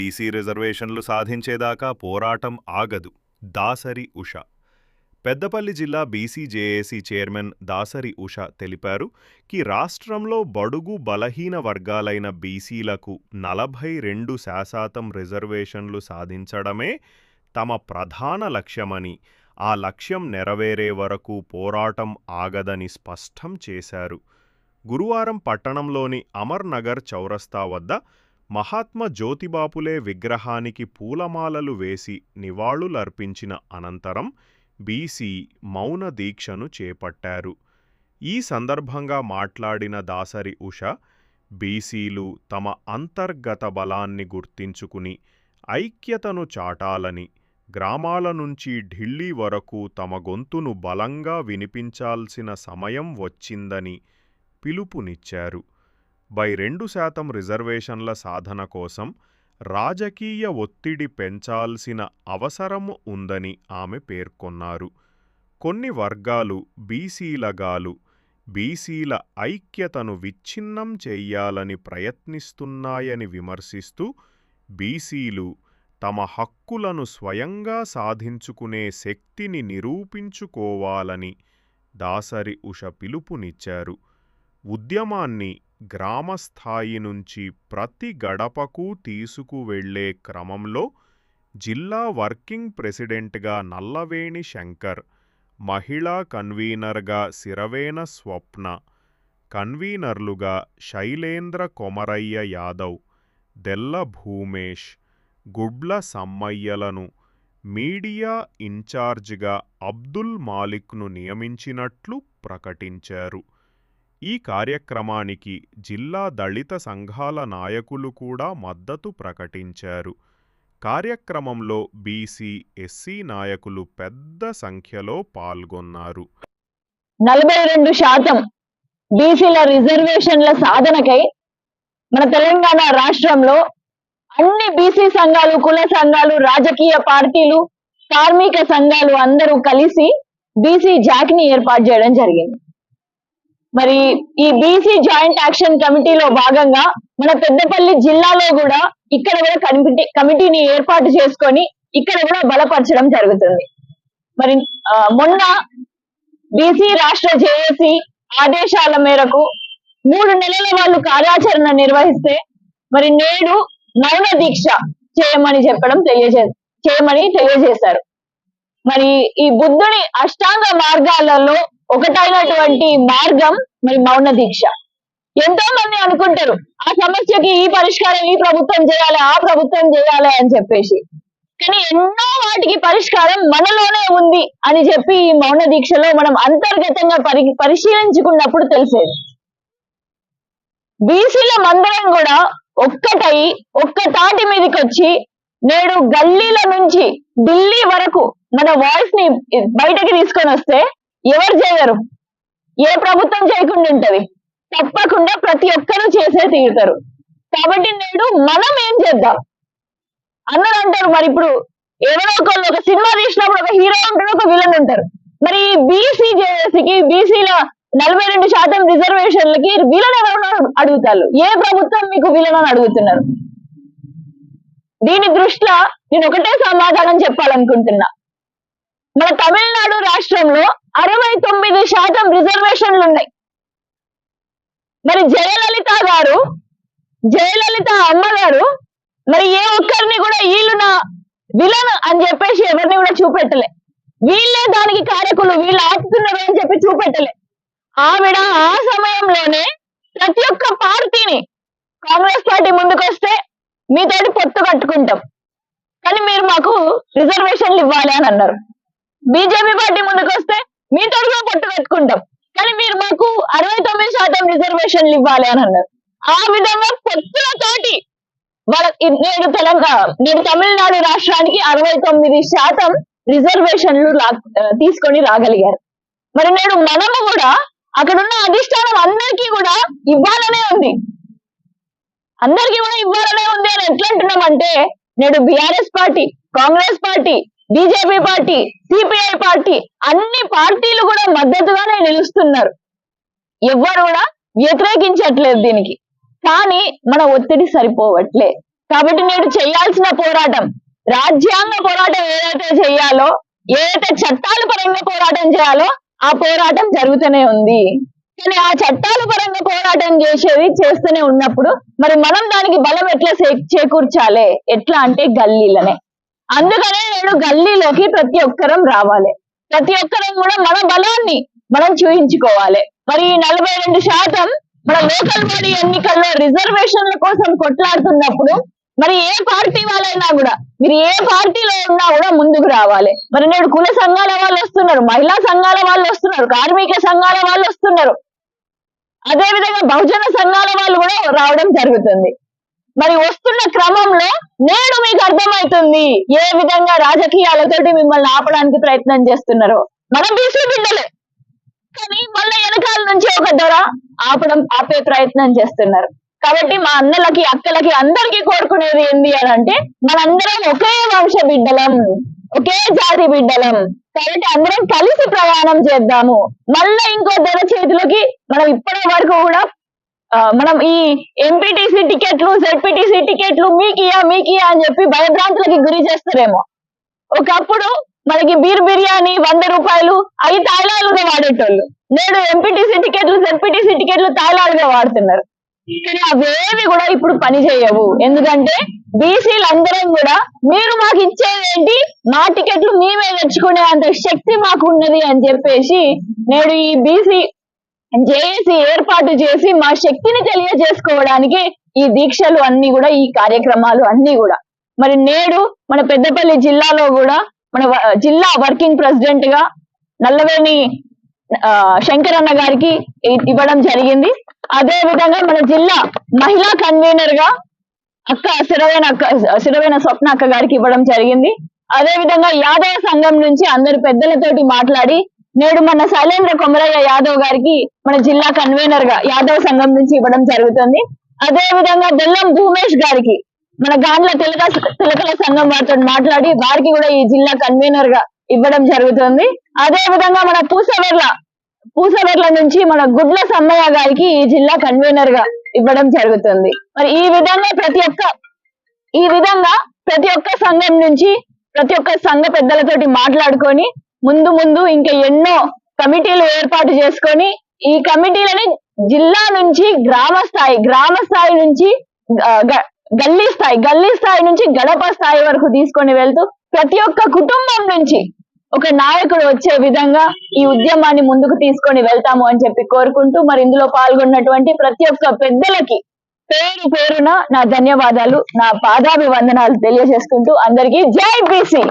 BC రిజర్వేషన్లు సాధించేదాకా పోరాటం ఆగదు. దాసరి ఉష. పెద్దపల్లి జిల్లా BC JAC chairman Dasari Usha తెలిపారు కి రాష్ట్రంలో బడుగు బలహీన వర్గాలైన బీసీలకు నలభై రెండు శాతం రిజర్వేషన్లు సాధించడమే తమ ప్రధాన లక్ష్యమని ఆ లక్ష్యం నెరవేరే వరకు పోరాటం ఆగదని స్పష్టం చేశారు. గురువారం పట్టణంలోని అమర్ నగర్ చౌరస్తా వద్ద మహాత్మా జ్యోతిబాపులే విగ్రహానికి పూలమాలలు వేసి నివాళులర్పించిన అనంతరం బీసీ మౌన దీక్షను చేపట్టారు. ఈ సందర్భంగా మాట్లాడిన దాసరి ఉష బీసీలు తమ అంతర్గత బలాన్ని గుర్తించుకుని ఐక్యతను చాటాలని గ్రామాల నుంచి ఢిల్లీ వరకు తమ గొంతును బలంగా వినిపించాల్సిన సమయం వచ్చిందని పిలుపునిచ్చారు. బై రెండు శాతం రిజర్వేషన్ల సాధన కోసం రాజకీయ ఒత్తిడి పెంచాల్సిన అవసరం ఉందని ఆమె పేర్కొన్నారు. కొన్ని వర్గాలు బీసీలగాలు బీసీల ఐక్యతను విచ్ఛిన్నం చెయ్యాలని ప్రయత్నిస్తున్నాయని విమర్శిస్తూ బీసీలు తమ హక్కులను స్వయంగా సాధించుకునే శక్తిని నిరూపించుకోవాలని దాసరి ఉష పిలుపునిచ్చారు. ఉద్యమాన్ని గ్రామస్థాయి నుంచి ప్రతి గడపకు తీసుకువెళ్ళే క్రమంలో జిల్లా వర్కింగ్ ప్రెసిడెంట్గా నల్లవేణి శంకర్ మహిళా కన్వీనర్గా సిరవేన స్వప్న కన్వీనర్లుగా శైలేంద్ర కొమరయ్య యాదవ్ దెల్ల భూమేష్ గుడ్ల సమ్మయ్యలను మీడియా ఇన్ఛార్జిగా అబ్దుల్ మాలిక్ను నియమించినట్లు ప్రకటించారు. ఈ కార్యక్రమానికి జిల్లా దళిత సంఘాల నాయకులు కూడా మద్దతు ప్రకటించారు. కార్యక్రమంలో బీసీ ఎస్సీ నాయకులు పెద్ద సంఖ్యలో పాల్గొన్నారు. నలభై రెండు శాతం బీసీల రిజర్వేషన్ల సాధనకై మన తెలంగాణ రాష్ట్రంలో అన్ని బీసీ సంఘాలు కుల సంఘాలు రాజకీయ పార్టీలు కార్మిక సంఘాలు అందరూ కలిసి బీసీ జాక్ని ఏర్పాటు చేయడం జరిగింది. మరి ఈ బీసీ జాయింట్ యాక్షన్ కమిటీలో భాగంగా మన పెద్దపల్లి జిల్లాలో కూడా ఇక్కడ కూడా కమిటీ కమిటీని ఏర్పాటు చేసుకొని ఇక్కడ కూడా బలపరచడం జరుగుతుంది. మరి మొన్న బీసీ రాష్ట్ర జేఏసీ ఆదేశాల మేరకు మూడు నెలల వాళ్ళు కార్యాచరణ నిర్వహిస్తే మరి నేడు మౌన దీక్ష చేయమని చెప్పడం తెలియజే చేయమని తెలియజేశారు. మరి ఈ బుద్ధుని అష్టాంగ మార్గాలలో ఒకటైనటువంటి మార్గం మరి మౌన దీక్ష. ఎంతో మంది అనుకుంటారు ఆ సమస్యకి ఈ పరిష్కారం ఈ ప్రభుత్వం చేయాలి ఆ ప్రభుత్వం చేయాలి అని చెప్పేసి. కానీ ఎన్నో వాటికి పరిష్కారం మనలోనే ఉంది అని చెప్పి ఈ మౌన దీక్షలో మనం అంతర్గతంగా పరి పరిశీలించుకున్నప్పుడు తెలిసేది. బీసీల మందరం కూడా ఒక్కటై ఒక్క తాటి మీదకి వచ్చి నేడు గల్లీల నుంచి ఢిల్లీ వరకు మన వాయిస్ని బయటకి తీసుకొని వస్తే ఎవరు చేయరు? ఏ ప్రభుత్వం చేయకుండా ఉంటది? తప్పకుండా ప్రతి ఒక్కరూ చేసే తీరుతారు. కాబట్టి నేడు మనం ఏం చేద్దాం? అందరూ అంటారు మరి ఇప్పుడు ఎవరో ఒకళ్ళు ఒక సినిమా తీసినప్పుడు ఒక హీరో ఉంటారు ఒక విలన్ ఉంటారు మరి బీసీ జేఏసీకి బీసీల నలభై రెండు శాతం రిజర్వేషన్లకి విలన్ ఎవరు అడుగుతారు? ఏ ప్రభుత్వం మీకు విలన్ అని అడుగుతున్నారు? దీని దృష్ట్యా నేను ఒకటే సమాధానం చెప్పాలనుకుంటున్నా. మన తమిళనాడు రాష్ట్రంలో అరవై తొమ్మిది శాతం రిజర్వేషన్లు ఉన్నాయి. మరి జయలలిత గారు జయలలిత అమ్మగారు మరి ఏ ఒక్కరిని కూడా వీళ్ళు నా విలన్ అని చెప్పేసి ఎవరిని కూడా చూపెట్టలే. వీళ్ళే దానికి కారకులు వీళ్ళు ఆపుతున్నారు అని చెప్పి చూపెట్టలే. ఆవిడ ఆ సమయంలోనే ప్రతి ఒక్క పార్టీని కాంగ్రెస్ పార్టీ ముందుకు వస్తే మీతోటి పొత్తు కట్టుకుంటాం. కానీ మీరు మాకు రిజర్వేషన్లు ఇవ్వాలి అని అన్నారు. బీజేపీ పార్టీ ముందుకు వస్తే మీతో కూడా పొట్టు పెట్టుకుంటాం. కానీ మీరు మాకు అరవై తొమ్మిది శాతం రిజర్వేషన్లు ఇవ్వాలి అని అన్నారు. ఆ విధంగా పొత్తులతోటి వాళ్ళ నేడు తెలంగాణ నేడు తమిళనాడు రాష్ట్రానికి అరవై తొమ్మిది శాతం రిజర్వేషన్లు తీసుకొని రాగలిగారు. మరి నేడు మనము కూడా అక్కడ ఉన్న అధిష్టానం అందరికీ కూడా ఇవ్వాలనే ఉంది. అందరికీ కూడా ఇవ్వాలనే ఉంది అని ఎట్లంటున్నామంటే నేడు BRS party Congress party BJP party CPI party అన్ని పార్టీలు కూడా మద్దతుగానే నిలుస్తున్నారు. ఎవ్వరు కూడా వ్యతిరేకించట్లేదు దీనికి. కానీ మన ఒత్తిడి సరిపోవట్లే. కాబట్టి నేడు చేయాల్సిన పోరాటం రాజ్యాంగ పోరాటం ఏదైతే చేయాలో ఏదైతే చట్టాల పరంగా పోరాటం చేయాలో ఆ పోరాటం జరుగుతూనే ఉంది. కానీ ఆ చట్టాల పరంగా పోరాటం చేసేది చేస్తూనే ఉన్నప్పుడు మరి మనం దానికి బలం ఎట్లా చేకూర్చాలి? ఎట్లా అంటే గల్లీలనే. అందుకనే నేను గల్లీలోకి ప్రతి ఒక్కరం రావాలి. ప్రతి ఒక్కరం కూడా మన బలాన్ని మనం చూయించుకోవాలి. మరి నలభై రెండు శాతం మన లోకల్ బాడీ ఎన్నికల్లో రిజర్వేషన్ల కోసం కొట్లాడుతున్నప్పుడు మరి ఏ పార్టీ వాళ్ళైనా కూడా మీరు ఏ పార్టీలో ఉన్నా కూడా ముందుకు రావాలి. మరి నేడు కుల సంఘాల వాళ్ళు వస్తున్నారు మహిళా సంఘాల వాళ్ళు వస్తున్నారు కార్మిక సంఘాల వాళ్ళు వస్తున్నారు. అదే విధంగా బహుజన సంఘాల వాళ్ళు కూడా రావడం జరుగుతుంది. మరి వస్తున్న క్రమంలో నేడు మీకు అర్థమవుతుంది ఏ విధంగా రాజకీయాలతోటి మిమ్మల్ని ఆపడానికి ప్రయత్నం చేస్తున్నారో. మనం బీసీ బిడ్డలే. కానీ మళ్ళీ వెనకాల నుంచి ఒక ధర ఆపడం ఆపే ప్రయత్నం చేస్తున్నారు. కాబట్టి మా అన్నలకి అక్కలకి అందరికీ కోరుకునేది ఏంది అని అంటే మనందరం ఒకే వంశ బిడ్డలం ఒకే జాతి బిడ్డలం. కాబట్టి అందరం కలిసి ప్రయాణం చేద్దాము. మళ్ళీ ఇంకో ధర చేతిలోకి మనం ఇప్పటి వరకు కూడా మనం ఈ ఎంపీటీసీ టికెట్లు జెడ్పీటీసీ టికెట్లు మీకియా మీకియా అని చెప్పి భయభ్రాంతులకి గురి చేస్తారేమో. ఒకప్పుడు మనకి బీర్ బిర్యానీ వంద రూపాయలు అవి తాయిలాలుగా వాడేటోళ్ళు. నేడు ఎంపీటీసీ టికెట్లు జెడ్పీటీసీ టికెట్లు తాయిలాలుగా వాడుతున్నారు. కానీ అవేవి కూడా ఇప్పుడు పని చేయవు. ఎందుకంటే బీసీలు అందరం కూడా మీరు మాకు ఇచ్చేదేంటి? మా టికెట్లు మేమే తెచ్చుకునే అంత శక్తి మాకు ఉన్నది అని చెప్పేసి నేడు ఈ బీసీ జేఏసీ ఏర్పాటు చేసి మా శక్తిని తెలియజేసుకోవడానికి ఈ దీక్షలు అన్ని కూడా ఈ కార్యక్రమాలు అన్ని కూడా. మరి నేడు మన పెద్దపల్లి జిల్లాలో కూడా మన జిల్లా వర్కింగ్ ప్రెసిడెంట్గా నల్లవేణి శంకరన్న గారికి ఇవ్వడం జరిగింది. అదే విధంగా మన జిల్లా మహిళా కన్వీనర్గా అక్క సిరవేణ అక్క సిరవేణ స్వప్న అక్క గారికి ఇవ్వడం జరిగింది. అదే విధంగా యాదవ సంఘం నుంచి అందరు పెద్దలతోటి మాట్లాడి నేడు మన శైలేంద్ర కొమరయ్య యాదవ్ గారికి మన జిల్లా కన్వీనర్గా యాదవ్ సంఘం నుంచి ఇవ్వడం జరుగుతుంది. అదే విధంగా దెల్లం భూమేష్ గారికి మన గాండ్ల తిలక తిలకల సంఘం వారితో మాట్లాడి వారికి కూడా ఈ జిల్లా కన్వీనర్గా ఇవ్వడం జరుగుతుంది. అదే విధంగా మన పూసవర్ల పూసవర్ల నుంచి మన గుడ్ల సమ్మయ్య గారికి ఈ జిల్లా కన్వీనర్గా ఇవ్వడం జరుగుతుంది. మరి ఈ విధంగా ప్రతి ఒక్క ఈ విధంగా ప్రతి ఒక్క సంఘం నుంచి ప్రతి ఒక్క సంఘ పెద్దలతోటి మాట్లాడుకొని ముందు ముందు ఇంకా ఎన్నో కమిటీలు ఏర్పాటు చేసుకొని ఈ కమిటీలని జిల్లా నుంచి గ్రామ స్థాయి గ్రామ స్థాయి నుంచి గల్లీ స్థాయి గల్లీ స్థాయి నుంచి గడప స్థాయి వరకు తీసుకొని వెళ్తూ ప్రతి ఒక్క కుటుంబం నుంచి ఒక నాయకుడు వచ్చే విధంగా ఈ ఉద్యమాన్ని ముందుకు తీసుకొని వెళ్తాము అని చెప్పి కోరుకుంటూ మరి ఇందులో పాల్గొన్నటువంటి ప్రతి ఒక్క పెద్దలకి పేరు పేరున నా ధన్యవాదాలు నా పాదాభివందనాలు తెలియజేసుకుంటూ అందరికీ జై బీసీ!